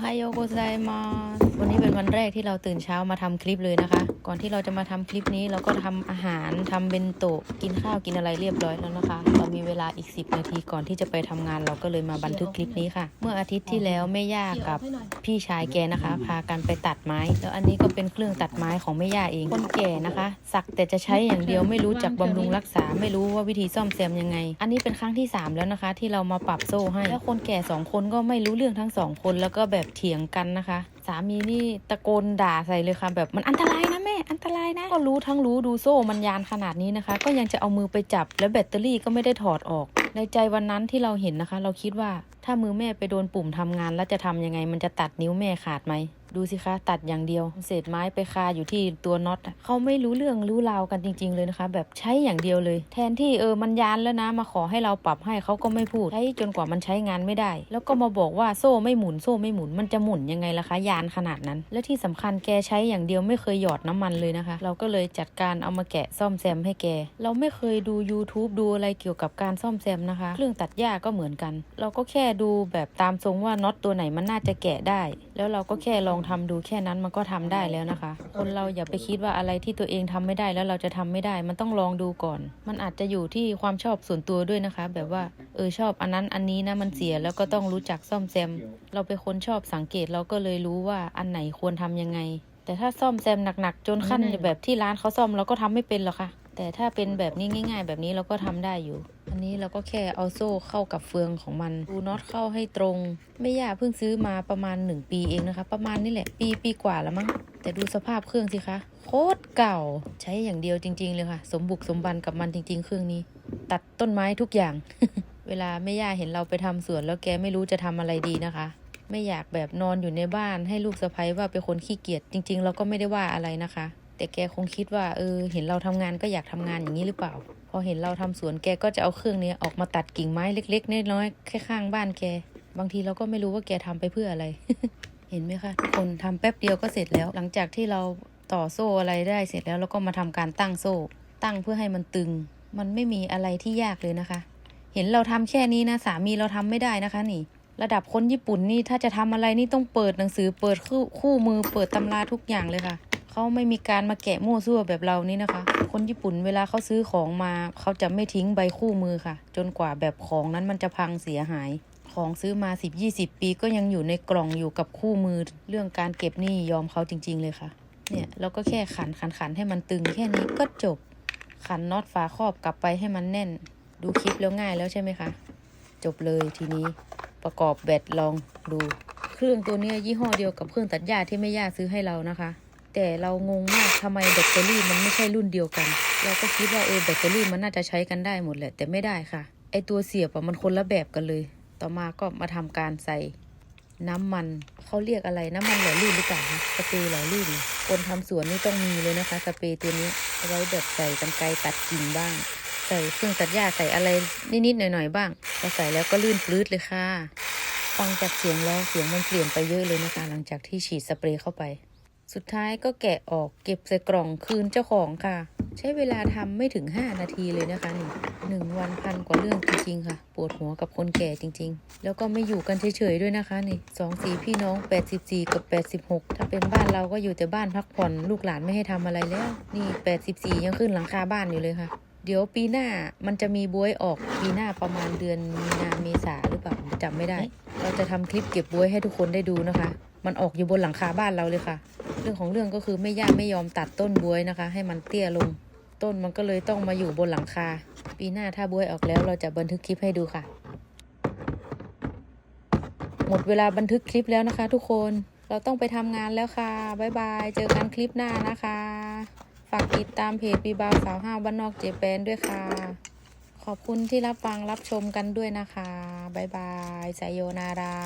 ไฮโอโกไซมาวันนี้เป็นวันแรกที่เราตื่นเช้ามาทำคลิปเลยนะคะ ก่อนที่เราจะมาทำคลิปนี้เราก็ทำอาหารทำเบนโตะกินข้าวกินอะไรเรียบร้อยแล้วนะคะ เรามีเวลาอีก 10 นาทีก่อนที่จะไปทำงานเราก็เลยมาบันทึกคลิปนี้ค่ะ เมื่ออาทิตย์ที่แล้วแม่ย่ากับพี่ชายแกนะคะ พากันไปตัดไม้ แล้วอันนี้ก็เป็นเครื่องตัดไม้ของแม่ย่าเองคนแก่นะคะ สักแต่จะใช้อย่างเดียวไม่รู้จักบำรุงรักษาไม่รู้ว่าวิธีซ่อมแซมยังไง อันนี้เป็นครั้งที่สามแล้วนะคะ ที่เรามาปรับโซ่ให้แล้วคนแก่สองคนก็ไม่รู้เรื่องทั้งสองคนแล้วก็แบบเถียงกันนะคะสามีนี่ตะโกนด่าใส่เลยค่ะ แบบมันอันตรายนะแม่อันตรายนะก็รู้ทั้งรู้ดูโซ่มันยานขนาดนี้นะคะ ก็ยังจะเอามือไปจับแล้วแบตเตอรี่ก็ไม่ได้ถอดออก ในใจวันนั้นที่เราเห็นนะคะ เราคิดว่าถ้ามือแม่ไปโดนปุ่มทำงานแล้วจะทำยังไง มันจะตัดนิ้วแม่ขาดไหม ดูสิคะ ตัดอย่างเดียว เศษไม้ไปคาอยู่ที่ตัวน็อตเขาไม่รู้เรื่องรู้ราวกันจริง ๆ เลยนะคะ แบบใช้อย่างเดียวเลย แทนที่เออมันยานแล้วนะ มาขอให้เราปรับให้เขาก็ไม่พูดใช้จนกว่ามันใช้งานไม่ได้ แล้วก็มาบอกว่าโซ่ไม่หมุนโซ่ไม่หมุนมันจะหมุนยังไงล่ะคะ ยานขนาดนั้น และที่สำคัญแกใช้อย่างเดียวไม่เคยหยอดน้ำมันเลยนะคะ เราก็เลยจัดการเอามาแกะซ่อมแซมให้แก เราไม่เคยดู YouTube ดูอะไรเกี่ยวกับการซ่อมแซมนะคะ เครื่องตัดหญ้าก็เหมือนกัน เราก็แค่ดูแบบตามทรงว่าน็อตตัวไหนมันน่าจะแกะได้ แล้วเราก็แค่ลองทำดูแค่นั้นมันก็ทำได้แล้วนะคะ คนเราอย่าไปคิดว่าอะไรที่ตัวเองทำไม่ได้แล้วเราจะทำไม่ได้ มันต้องลองดูก่อน มันอาจจะอยู่ที่ความชอบส่วนตัวด้วยนะคะ แบบว่าเออชอบอันนั้นอันนี้นะมันเสียแล้วก็ต้องรู้จักซ่อมแซม เราเป็นคนชอบสังเกตเราก็เลยรู้ว่าอันไหนควรทำยังไง แต่ถ้าซ่อมแซมหนักๆจนขั้นแบบที่ร้านเขาซ่อมเราก็ทำไม่เป็นหรอกค่ะ แต่ถ้าเป็นแบบนี้ง่าย ๆ แบบนี้เราก็ทำได้อยู่ อันนี้เราก็แค่เอาโซ่เข้ากับเฟืองของมันดูน็อตเข้าให้ตรง ไม่ยากเพิ่งซื้อมาประมาณ 1 ปีเองนะคะ ประมาณนี้แหละ ปีปีกว่าแล้วมั้ง แต่ดูสภาพเครื่องสิคะโคตรเก่าใช้อย่างเดียวจริง ๆ เลยค่ะ สมบุกสมบันกับมันจริง ๆ เครื่องนี้ ตัดต้นไม้ทุกอย่าง เวลาแม่ย่าเห็นเราไปทำสวนแล้วแกไม่รู้จะทำอะไรดีนะคะ ไม่อยากแบบนอนอยู่ในบ้านให้ลูกสะใภ้ว่าเป็นคนขี้เกียจจริง ๆ เราก็ไม่ได้ว่าอะไรนะคะ แต่แกคงคิดว่าเออเห็นเราทำงานก็อยากทำงานอย่างนี้หรือเปล่า พอเห็นเราทำสวนแกก็จะเอาเครื่องนี้ออกมาตัดกิ่งไม้เล็กๆน้อยๆแค่ข้างบ้านแก บางทีเราก็ไม่รู้ว่าแกทำไปเพื่ออะไร เห็นไหมคะทุกคนทำแป๊บเดียวก็เสร็จแล้ว หลังจากที่เราต่อโซ่อะไรได้เสร็จแล้วเราก็มาทำการตั้งโซ่ ตั้งเพื่อให้มันตึง มันไม่มีอะไรที่ยากเลยนะคะ เห็นเราทำแค่นี้นะสามีเราทำไม่ได้นะคะนี่ระดับคนญี่ปุ่นนี่ถ้าจะทำอะไรนี่ต้องเปิดหนังสือเปิดคู่คู่มือเปิดตำราทุกอย่างเลยค่ะ เขาไม่มีการมาแกะมั่วซั่วแบบเรานี่นะคะ คนญี่ปุ่นเวลาเขาซื้อของมาเขาจะไม่ทิ้งใบคู่มือค่ะ จนกว่าแบบของนั้นมันจะพังเสียหาย ของซื้อมา 10-20 ปีก็ยังอยู่ในกล่องอยู่กับคู่มือ เรื่องการเก็บนี่ยอมเขาจริง ๆ เลยค่ะ เนี่ยเราก็แค่ขันขันขันให้มันตึงแค่นี้ก็จบ ขันน็อตฝาครอบกลับไปให้มันแน่น ดูคลิปแล้วง่ายแล้วใช่ไหมคะ จบเลยทีนี้ประกอบแบตลองดู เครื่องตัวนี้ยยี่ห้อเดียวกับเครื่องตัดหญ้าที่แม่ย่าซื้อให้เรานะคะ แต่เรางงมากทำไมแบตเตอรี่มันไม่ใช่รุ่นเดียวกัน เราก็คิดว่าเออแบตเตอรี่มันน่าจะใช้กันได้หมดแหละ แต่ไม่ได้ค่ะ ไอตัวเสียบอะมันคนละแบบกันเลย ต่อมาก็มาทำการใส่น้ำมันเขาเรียกอะไรน้ำมันหล่อลื่นหรือเปล่าคะสเปรย์หล่อลื่นคนทำสวนนี่ต้องมีเลยนะคะ สเปรย์ตัวนี้เอาไว้แบบใส่กันไกรตัดกิ่งบ้าง ใส่เครื่องตัดหญ้าใส่อะไรนิดๆหน่อยๆบ้างพอใส่แล้วก็ลื่นปลื้ดเลยค่ะ ฟังจากเสียงแล้วเสียงมันเปลี่ยนไปเยอะเลยนะคะ หลังจากที่ฉีดสเปรย์เข้าไป สุดท้ายก็แกะออกเก็บใส่กล่องคืนเจ้าของค่ะ ใช้เวลาทำไม่ถึง 5 นาทีเลยนะคะนี่หนึ่งวันพันกว่าเรื่องจริงๆค่ะ ปวดหัวกับคนแก่จริง ๆ แล้วก็ไม่อยู่กันเฉยๆด้วยนะคะนี่สองสี่พี่น้อง 84 กับ 86 ถ้าเป็นบ้านเราก็อยู่แต่บ้านพักผ่อนลูกหลานไม่ให้ทำอะไรแล้ว นี่ 84 ยังขึ้นหลังคาบ้านอยู่เลยค่ะเดี๋ยวปีหน้ามันจะมีบวยออกปีหน้าประมาณเดือนมีนาเมษาหรือเปล่าจำไม่ได้ เราจะทำคลิปเก็บบวยให้ทุกคนได้ดูนะคะ มันออกอยู่บนหลังคาบ้านเราเลยค่ะ เรื่องของเรื่องก็คือไม่ย่าไม่ยอมตัดต้นบวยนะคะ ให้มันเตี้ยลง ต้นมันก็เลยต้องมาอยู่บนหลังคา ปีหน้าถ้าบวยออกแล้วเราจะบันทึกคลิปให้ดูค่ะ หมดเวลาบันทึกคลิปแล้วนะคะ ทุกคนเราต้องไปทำงานแล้วค่ะบ๊ายบาย เจอกันคลิปหน้านะคะ ฝากติดตามเพจปีบาวสาวห้าวบ้านนอกเจแปนด้วยค่ะ ขอบคุณที่รับฟังรับชมกันด้วยนะคะบ๊ายบายไซโยนารา